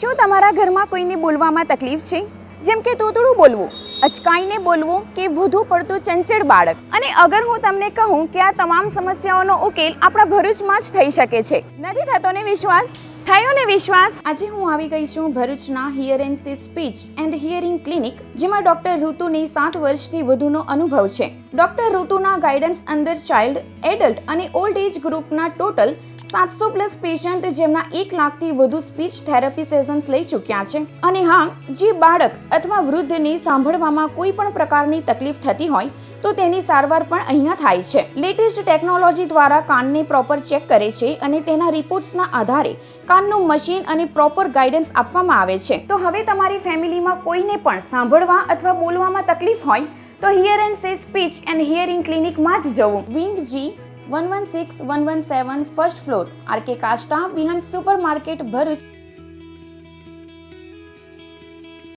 શું તમારા ઘરમાં કોઈને બોલવામાં તકલીફ છે? જેમ કે તોતડું બોલવું. અચકાઈને બોલવું કે વધુ પડતું ચંચળ બાળક. અને અગર હું તમને કહું કે આ તમામ સમસ્યાઓનો ઉકેલ આપણા ભરૂચમાં જ થઈ શકે છે. નથી થતો ને વિશ્વાસ? થયો ને વિશ્વાસ? આજે હું આવી ગઈ છું ભરૂચના hear and see speech and hearing clinic જેમાં ડોક્ટર ઋતુને સાત વર્ષથી વધુનો અનુભવ છે. ડોક્ટર ઋતુના ગાઈડન્સ અંદર ચાઇલ્ડ એડલ્ટ અને ઓલ્ડ એજ ગ્રુપના ટોટલ સાતસો પ્લસ પેશન્ટ જેમના એક લાખથી વધુ સ્પીચ થેરપી સેશન્સ લઈ ચૂક્યા છે. અને હા, જે બાળક અથવા વૃદ્ધને સાંભળવામાં કોઈ પણ પ્રકારની તકલીફ થતી હોય તો તેની સારવાર પણ અહીંયા થાય છે. લેટેસ્ટ ટેકનોલોજી દ્વારા કાનને પ્રોપર ચેક કરે છે અને તેના રિપોર્ટ્સના આધારે કાનનું મશીન અને પ્રોપર ગાઈડન્સ આપવામાં આવે છે. તો હવે તમારી ફેમિલીમાં કોઈને પણ સાંભળવા અથવા બોલવામાં તકલીફ હોય, તો hear and say speech and hearing ક્લિનિકમાં જ જવું. Wing G one one six one one seven first floor R K કાસ્ટા બિહાન સુપર માર્કેટ ભરૂચ.